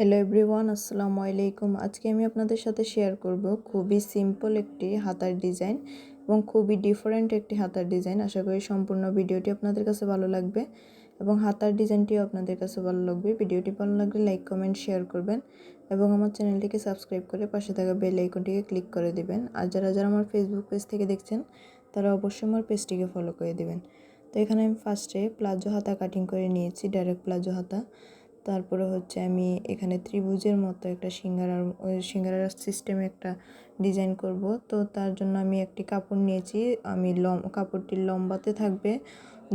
Hello everyone আসসালামু আলাইকুম। আজকে আমি আপনাদের সাথে শেয়ার করব খুবই সিম্পল একটি হাতার ডিজাইন এবং খুবই ডিফারেন্ট একটি হাতার ডিজাইন আশা করি সম্পূর্ণ ভিডিওটি আপনাদের কাছে ভালো লাগবে এবং হাতার ডিজাইনটিও আপনাদের কাছে ভালো লাগবে। ভিডিওটি ভালো লাগলে লাইক কমেন্ট শেয়ার করবেন এবং আমার চ্যানেলটিকে সাবস্ক্রাইব করে পাশে থাকা বেল আইকনটিকে ক্লিক করে দিবেন। আর যারা যারা আমার ফেসবুক পেজ থেকে দেখছেন, তারা অবশ্যই আমার পেজটিকে ফলো করে দিবেন। তো এখানে আমি ফার্স্টে প্লাজো হাতা কাটিং করে নিয়েছি ডাইরেক্ট প্লাজো হাতা। তারপরে হচ্ছে আমি এখানে ত্রিভুজের মতো একটা সিঙ্গারার সিঙ্গারার সিস্টেমে একটা ডিজাইন করব। তো তার জন্য আমি একটি কাপড় নিয়েছি। আমি লম কাপড়টির লম্বাতে থাকবে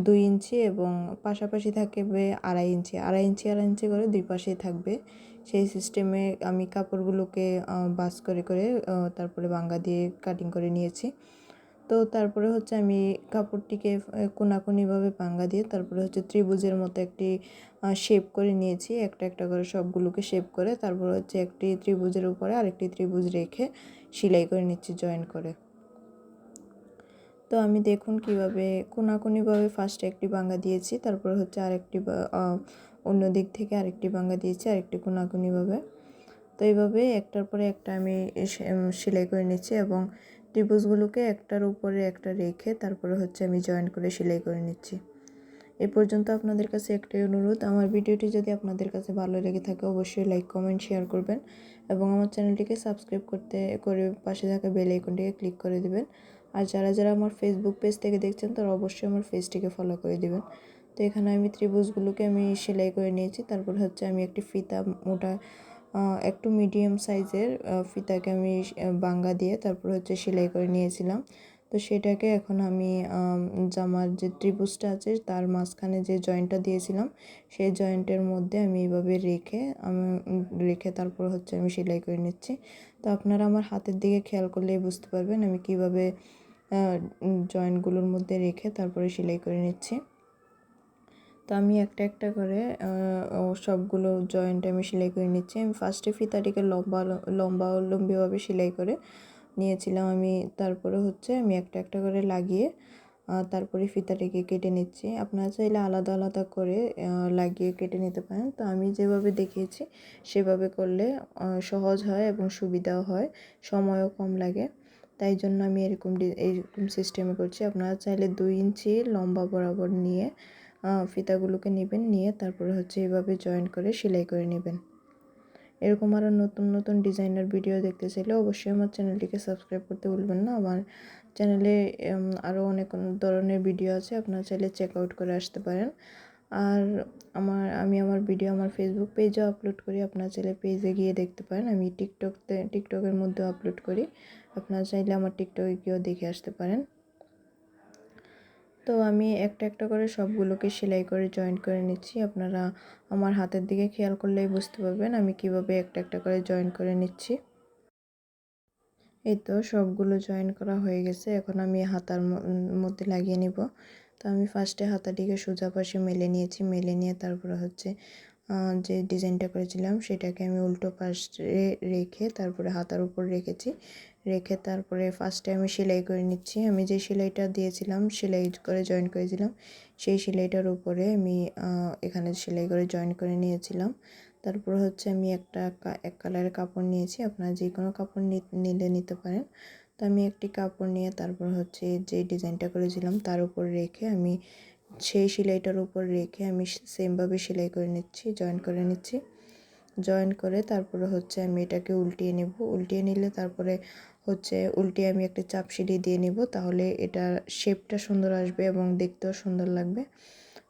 দুই ইঞ্চি এবং পাশাপাশি থাকবে আড়াই ইঞ্চি। আড়াই ইঞ্চি আড়াই ইঞ্চি করে দুই পাশেই থাকবে। সেই সিস্টেমে আমি কাপড়গুলোকে বাস করে করে তারপরে বাঙ্গা দিয়ে কাটিং করে নিয়েছি। তো তারপরে হচ্ছে আমি কাপড়টিকে কোনাকুনিভাবে পাঙ্গা দিয়ে তারপরে হচ্ছে ত্রিভুজের মতো একটি শেপ করে নিয়েছি। একটা একটা করে সবগুলোকে শেপ করে তারপর হচ্ছে একটি ত্রিভুজের উপরে আরেকটি ত্রিভুজ রেখে সেলাই করে নিচ্ছি জয়েন করে। তো আমি দেখুন কীভাবে কোনাকুনিভাবে ফার্স্টে একটি বাঙ্গা দিয়েছি, তারপর হচ্ছে আরেকটি অন্য দিক থেকে আরেকটি বাঙ্গা দিয়েছি, আরেকটি কোনাকুনিভাবে। তো এইভাবে একটার পরে একটা আমি সেলাই করে নিচ্ছি এবং ত্রিভুজগুলোকে একটার উপরে একটা রেখে তারপরে হচ্ছে আমি জয়েন করে সেলাই করে নিচ্ছি। এ পর্যন্ত আপনাদের কাছে একটাই অনুরোধ, আমার ভিডিওটি যদি আপনাদের কাছে ভালো লেগে থাকে অবশ্যই লাইক কমেন্ট শেয়ার করবেন এবং আমার চ্যানেলটিকে সাবস্ক্রাইব করতে, করে পাশে থাকা বেল আইকনটিকে ক্লিক করে দিবেন। আর যারা যারা আমার ফেসবুক পেজ থেকে দেখছেন তারা অবশ্যই আমার পেজটিকে ফলো করে দিবেন। তো এখানে আমি ত্রিভুজগুলোকে আমি সেলাই করে নিয়েছি, তারপর হচ্ছে আমি একটি ফিতা, মোটা একটু মিডিয়াম সাইজের ফিতাকে আমি বাঙ্গা দিয়ে তারপর হচ্ছে সেলাই করে নিয়েছিলাম। তো সেটাকে এখন আমি জামার যে ত্রিভুজটা আছে, তার মাঝখানে যে জয়েন্টটা দিয়েছিলাম, সেই জয়েন্টের মধ্যে আমি এইভাবে রেখে, আমি, রেখে তারপর হচ্ছে আমি সেলাই করে নিচ্ছি। তো আপনারা আমার হাতের দিকে খেয়াল করলেই বুঝতে পারবেন আমি কীভাবে জয়েন্টগুলোর মধ্যে রেখে তারপরে সেলাই করে নিচ্ছি। তো আমি একটা একটা করে সবগুলো জয়েন্ট আমি সেলাই করে নিচ্ছি। আমি ফার্স্টে ফিতাটিকে লম্বা লম্বা লম্বিভাবে সেলাই করে নিয়েছিলাম। আমি তারপরে হচ্ছে আমি একটা একটা করে লাগিয়ে তারপরে ফিতাটিকে কেটে নিচ্ছি। আপনারা চাইলে আলাদা আলাদা করে লাগিয়ে কেটে নিতে পারেন। তো আমি যেভাবে দেখিয়েছি, সেভাবে করলে সহজ হয় এবং সুবিধাও হয়, সময়ও কম লাগে। তাই জন্য আমি এরকম এরকম সিস্টেমে করছি। আপনারা চাইলে দুই ইঞ্চি লম্বা বরাবর নিয়ে ফিতাগুলোকে নেবেন, নিয়ে তারপরে হচ্ছে এভাবে জয়েন করে সেলাই করে নেবেন। এরকম আরও নতুন নতুন ডিজাইনার ভিডিও দেখতে চাইলে অবশ্যই আমার চ্যানেলটিকে সাবস্ক্রাইব করতে ভুলবেন না। আমার চ্যানেলে আরও অনেক ধরনের ভিডিও আছে, আপনারা চাইলে চেক আউট করে আসতে পারেন। আর আমার, আমি আমার ভিডিও আমার ফেসবুক পেজেও আপলোড করি, আপনার চাইলে পেজে গিয়ে দেখতে পারেন। আমি টিকটকতে টিকটকের মধ্যেও আপলোড করি। আপনারা চাইলে আমার টিকটকে গিয়েও দেখে আসতে পারেন। তো আমি একটা একটা করে সবগুলোকে সেলাই করে জয়েন করে নিচ্ছি। আপনারা আমার হাতের দিকে খেয়াল করলেই বুঝতে পারবেন আমি কীভাবে একটা একটা করে জয়েন করে নিচ্ছি। এই তো সবগুলো জয়েন করা হয়ে গেছে। এখন আমি হাতার মধ্যে লাগিয়ে নিব। তো আমি ফার্স্টে হাতাটিকে সোজা পাশে মেলে নিয়েছি। মেলে নিয়ে তারপরে হচ্ছে যে ডিজাইনটা করেছিলাম সেটাকে আমি উল্টো পাশে রেখে তারপরে হাতার উপর রেখেছি। রেখে তারপরে ফার্স্টে আমি সেলাই করে নিচ্ছি। আমি যে সেলাইটা দিয়েছিলাম, সেলাই করে জয়েন করেছিলাম, সেই সেলাইটার উপরে আমি এখানে সেলাই করে জয়েন করে নিয়েছিলাম। তারপর হচ্ছে আমি একটা এক কালারের কাপড় নিয়েছি। আপনারা যে কোনো কাপড় নিলে নিতে পারেন। তো আমি একটি কাপড় নিয়ে তারপর হচ্ছে যে ডিজাইনটা করেছিলাম, তার উপর রেখে আমি সেই সেলাইটার উপর রেখে আমি সেমভাবে সেলাই করে নিচ্ছি জয়েন করে নিচ্ছি। জয়েন করে তারপরে হচ্ছে আমি এটাকে উল্টিয়ে নেব। উল্টিয়ে নিলে তারপরে হচ্ছে উল্টিয়ে আমি একটা চাপ সিঁড়ি দিয়ে নিব, তাহলে এটা শেপটা সুন্দর আসবে এবং দেখতেও সুন্দর লাগবে।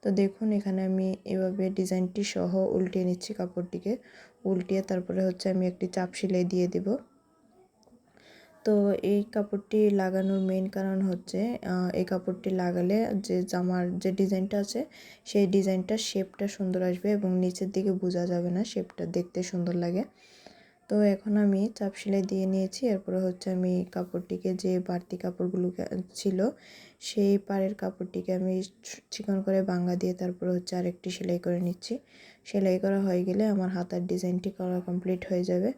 তো দেখুন, এখানে আমি এভাবে ডিজাইনটি সহ উল্টিয়ে নিচ্ছি কাপড়টিকে। উল্টিয়ে তারপরে হচ্ছে আমি একটি চাপ সিলাই দিয়ে দিব। তো এই কাপড়টি লাগানোর মেন কারণ হচ্ছে এই কাপড়টি লাগালে যে জামার যে ডিজাইনটা আছে, সেই ডিজাইনটার শেপটা সুন্দর আসবে এবং নিচের দিকে বোঝা যাবে না শেপটা দেখতে সুন্দর লাগে। তো এখন আমি চাপ সেলাই দিয়ে নিয়েছি, এরপরে হচ্ছে আমি কাপড়টিকে যে বাড়তি কাপড়গুলো ছিল, সেই পাড়ের কাপড়টিকে আমি চিকন করে বাঙ্গা দিয়ে তারপরে হচ্ছে আরেকটি সেলাই করে নিচ্ছি। সেলাই করা হয়ে গেলে আমার হাতার ডিজাইনটি করা কমপ্লিট হয়ে যাবে।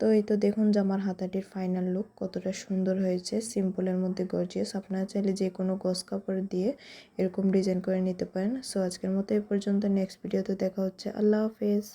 তো এই তো দেখুন জামার হাতাটির ফাইনাল লুক কতটা সুন্দর হয়েছে। সিম্পলের মধ্যে গর্জিয়াস আপনারা চাইলে যে কোনো গস কাপড় দিয়ে এরকম ডিজাইন করে নিতে পারেন। সো আজকের মতো এই পর্যন্ত। নেক্সট ভিডিওতে দেখা হচ্ছে। আল্লাহ হাফেজ।